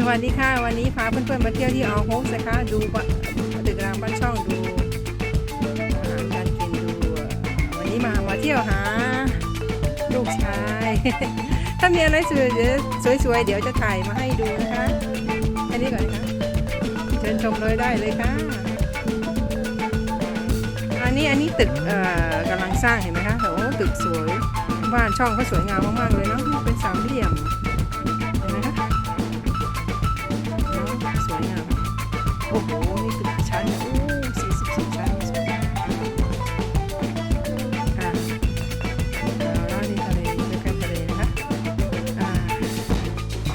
สวัสดีค่ะวันนี้พาเพื่อนๆมาเที่ยวที่ออโฮสนะคะดูบะตึกรางบ้านช่องดูอาหารการกินดูวันนี้มามาเที่ยวหาลูกชาย ถ้ามีอะไรสวยๆสวยเดี๋ยวจะถ่ายมาให้ดูนะคะแค่นี้ก่อนนะคะเชิญชมเลยได้เลยค่ะอันนี้อันนี้ตึกกำลังสร้างเห็นไหมคะโอ้ตึกสวยบ้านช่องเขาสวยงามมากๆเลยเนาะเป็นสามเหลี่ยม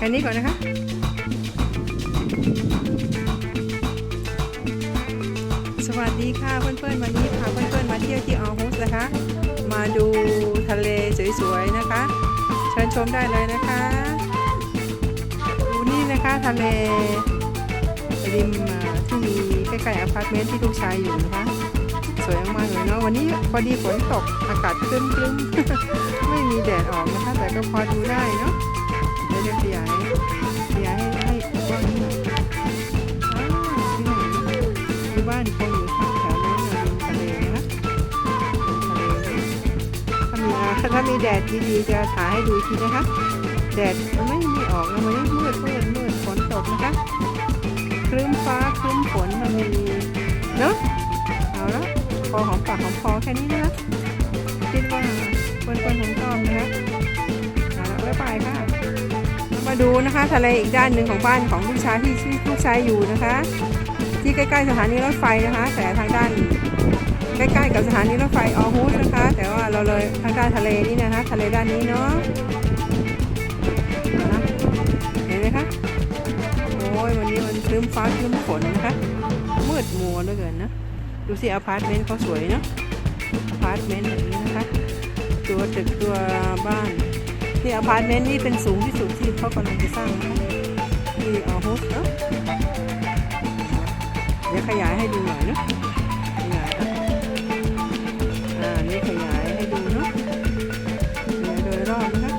ค่นี้ก่อนนะคะสวัสดีค่ะเพื่อนๆวันนี้พาเพื่อนๆมาเที่ยวที่ออโฮสนะคะ มาดูทะเลสวยๆนะคะ เชิญชมได้เลยนะคะดูนี่นะคะทะเลริมที่มีใกล้ๆอพาร์ตเมนต์ที่ลูกชายอยู่นะคะสวยมากเลยเนาะวันนี้พอดีฝนตกอากาศครึ้มๆไม่มีแดดออกนะคะ แต่ก็พอดูได้เนาะ เดี๋ยวขยายขยายให้ให้กว้างนิดหน่อยอ้าวที่ไหนมีบ้านคนอยู่ข้างแถวนั้นริมทะเลนะคะริมทะเลนะถ้ามีถ้ามีแดดดีๆจะถ่ายให้ดูอีกทีนะคะ แดดมันไม่มีออกนะวันนี้มืดมืดมืดฝนตกนะคะครึ้มฟ้าครึ้มฝนมันมีเนาะเอาละพอหอมปากหอมคอแค่นี้นะคะคิดว่าเพื่อนๆคงชอบนะคะเอาละบ๊ายบายค่ะ มาดูนะคะทะเลอีกด้านหนึ่งของบ้านของลูกชายที่ที่ลูกชายอยู่นะคะ ที่ใกล้ๆสถานีรถไฟนะคะ แต่ทางด้านใกล้ๆกับสถานีรถไฟออฮูสนะคะ แต่ว่าเราเลยทางด้านทะเลนี่นะคะ ทะเลด้านนี้เนาะเอาละเห็นไหมคะโอ้ยวันนี้มันครึ้มฟ้าครึ้มฝนนะคะมืดมัวเหลือเกินนะดูสิอพาร์ตเมนต์เขาสวยเนาะอพาร์ตเมนต์อย่างนี้นะคะ ตัวตึกตัวบ้าน ที่อพาร์ตเมนต์นี่เป็นสูงที่สุดที่เขากำลังจะสร้างนะคะที่ออฮุสเนาะเดี๋ยวขยายให้ดูหน่อยเนาะขยายอะอ่านี่ขยายให้ดูเนาะขยายโดยรอบนะคะ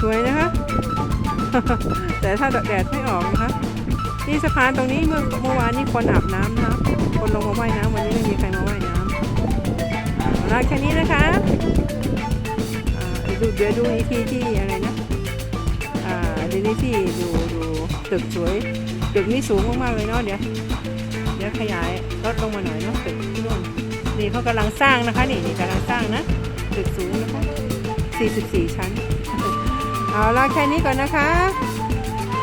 สวยนะคะ แต่ถ้าแดดไม่ออกนะคะนี่สะพานตรงนี้เมื่อเมื่อวานนี่คนอาบน้ำนะคนลงมาว่ายน้ำวันนี้ไม่มีใครมาว่าย น้ำเอาแค่นี้นะคะอ่าดูเดี๋ยวดูอีกทีที่อะไรนะอ่าเดี๋ยวนี้ที่ดูดูตึกสวยตึกนี่สูงมากๆเลยเนาะเดี๋ยวเดี๋ยวขยายลดลงมาหน่อยเนาะตึกที่นู่นนี่เขากำลังสร้างนะคะนี่นี่กำลังสร้างนะตึกสูงนะคะ 44 ชั้น เอาละแค่นี้ก่อนนะคะ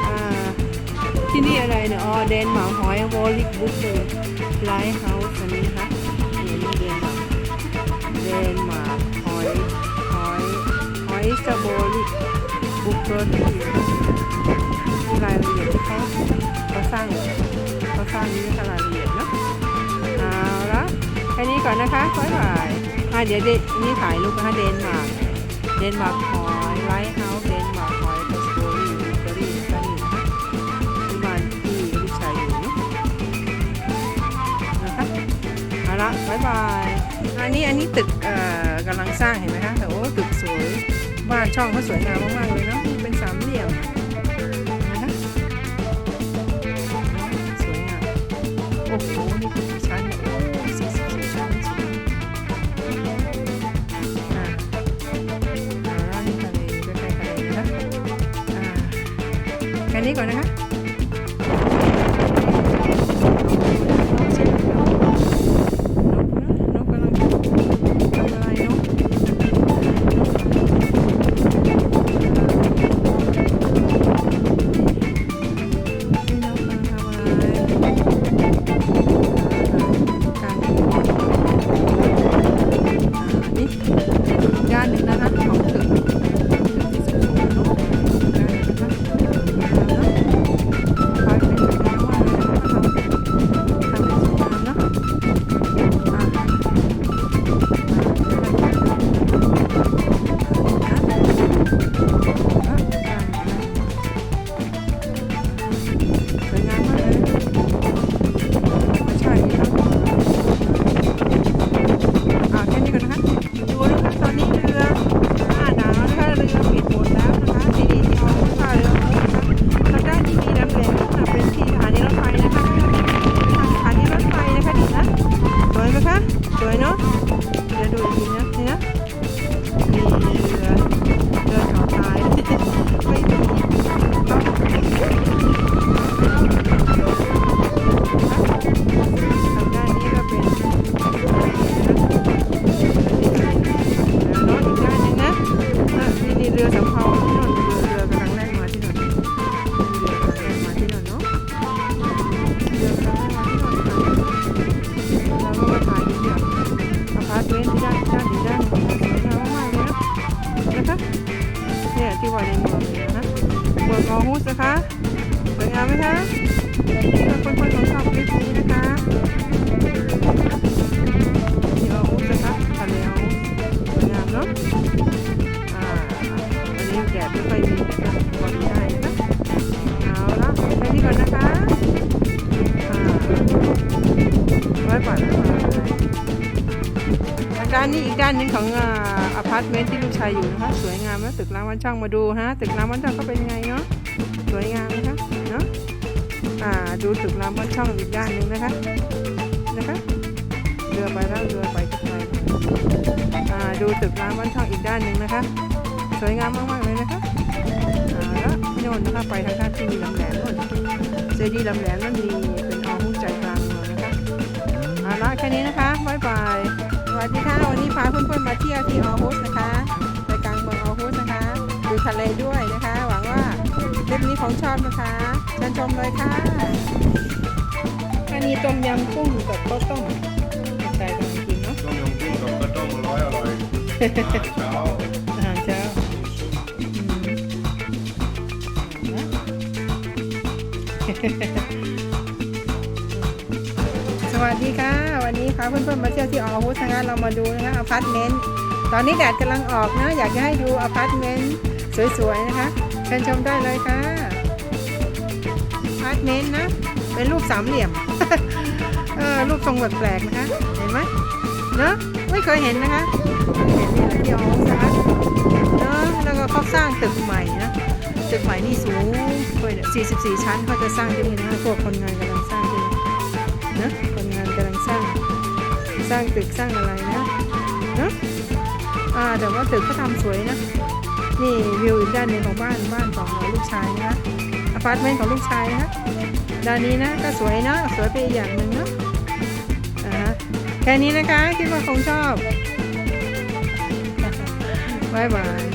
อ่าที่นี่อะไรเนี่ยอ๋อเดนหมาหอยวอลลิกบุ๊กเลยไลท์เฮาส์อันนี้ เดนมาร์กหอยหอยหอยสโบลิกบุกเกอร์ที่รายละเอียดที่เขาเขาสร้างเขาสร้างนี้นะคะรายละเอียดเนาะเอาละแค่นี้ก่อนนะคะบ๊ายบายอะเดี๋ยวเดนี่ถ่ายรูปนะคะเดนมาร์กเดนมาร์กหอยไลท์เฮาส์เดนมาร์กหอยสโตรีวิกตอรี่ก็นี่นะคะที่บ้านที่ลูกชายอยู่เนอะนะคะเอาละบ๊ายบาย อันนี้อันนี้ตึกเอ่อกำลังสร้างเห็นไหมคะแต่โอ้ตึกสวยบ้านช่องเขาสวยงามมากๆเลยเนาะเป็นสามเหลี่ยมนะคะสวยงามโอ้โหนี่คือชั้นโอ้สี่สิบสี่ชั้นสวยอะอ่าร้านนี้ทะเลใกล้ๆทะเลนะคะอ่าแค่นี้ก่อนนะคะ จะเพราที่นนเรือกำลังแล่นมาที่นนเรือกำลังนมาที่นนเนาะเรือกำลังแล่มาที่นนค่ะแล้วก็มาถ่ายที่เดีอพาร์ตเมนที่ด้านด้านนี้ด้านสวยงามมากเลยนะนะคะเนี่ยที่ว่าในเมืองเลยนะเมืออฮูสนะคะสวยงามไหมคะขอบคุคนสองสามคลิปนี้นะคะ วันนี้แดดไม่ค่อยมีแต่ก็พอดีได้นะคะเอาละแค่นี้ก่อนนะคะอ่าไว้ก่อนะคะด้านนี้อีกด้านหนึ่งของอพาร์ตเมนต์ที่ลูกชายอยู่นะคะสวยงามนะตึกรามวันช่างมาดูฮะตึกรามวันช่างก็เป็นไงเนาะสวยงามนะคะเนาะอ่าดูตึกรามวันช่างอีกด้านหนึ่งนะคะนะคะเรือไปแล้วเรือไปก็ไปดูตึกรามวันช่างอีกด้านหนึ่งนะคะ วยงามมากๆเลยนะคะอ่าแล้วโน่นนะคะไปทางด้านที่มีลำแหลมโน่นเจดีย์ลำแหลมนั่นมีเป็นออหุ้ใจกลางเมืองนะคะเอาละแค่นี้นะคะบ๊ายบายสวัสดีค่ะวันนี้พาเพื่อนๆมาเที่ยวที่ออฮุสนะคะไปกลางเมืองออฮุสนะคะดูทะเลด้วยนะคะ หวังว่าคลิปนี้ของชอบนะคะเชิญชมเลยค่ะอันนี้ต้มยำกุ้งกับข้าวต้มใส่กำลังกินเนาะต้มยำกุ้งกับข้าวต้มอร่อยอร่อยอาหารเช้าอาหารเช้า สวัสดีค่ะ วันนี้พาเพื่อนๆมาเที่ยวที่ออฮุสนะคะเรามาดูนะคะอพาร์ตเมนต์ตอนนี้แดดกำลังออกนะอยากจะให้ดูอพาร์ตเมนต์สวยๆนะคะเชิญชมได้เลยค่ะอพาร์ตเมนต์นะ เป็นรูปสามเหลี่ยมเออรูปทรงแปลกๆนะคะ เห็นไหมเนอะไม่เคยเห็นนะคะเห็นนี่แหละที่ออสนะคะเนอะแล้วก็เขาสร้างตึกใหม่นะตึกใหม่นี่สูง เลย44 ชั้นเขาจะสร้างที่นี่นะคะพวกคนงานกำลังสร้างที่นี่นะคนงานกำลังสร้าง สร้างตึกสร้างอะไรนะเนอะอ่าแต่ว่าตึกเขาทำสวยนะนี่วิวอีกด้านหนึ่งของบ้านบ้านของลูกชายนะอพาร์ตเมนต์ของลูกชายนะด้านนี้นะก็สวยนะสวยไปอีกอย่างหนึ่งเนาะอ่าฮะแค่นี้นะคะ คิดว่าคงชอบ บ๊ายบาย